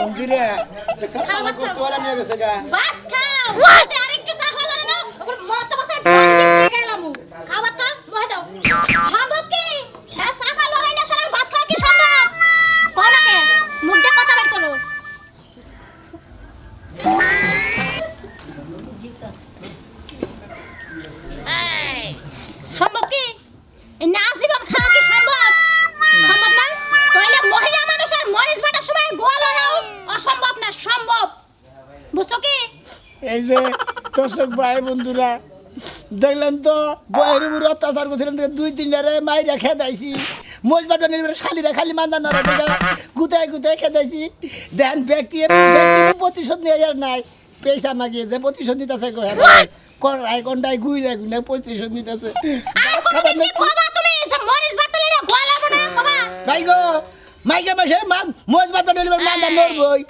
মন্দিরে দেখছ গোস্ত ওরা নিয়ে গেছে গা সম্ভব? বুঝছ কি? এই যে দর্শক ভাই বন্ধুরা দেখলেন তো বয়ের উপর অত্যাচার করছিলাম দুই তিন জারে মাই রেখে দাইছি। মোজ বাটা নির্ভর শালিরা খালি মান্দা নড়ে দেখে গুতায় গুতায় খেদাইছি দেন ব্যক্তি প্রতিশোধ নিয়ে যার নাই। পয়সা মাগিয়ে যে প্রতিশোধ নিতেছে কড়াই কন্ডাই গুইরা গুইনা প্রতিশোধ নিতেছে। ভাই গো মাইকে মাসে মোজ বাটা নির্ভর মান্দা নড়বই।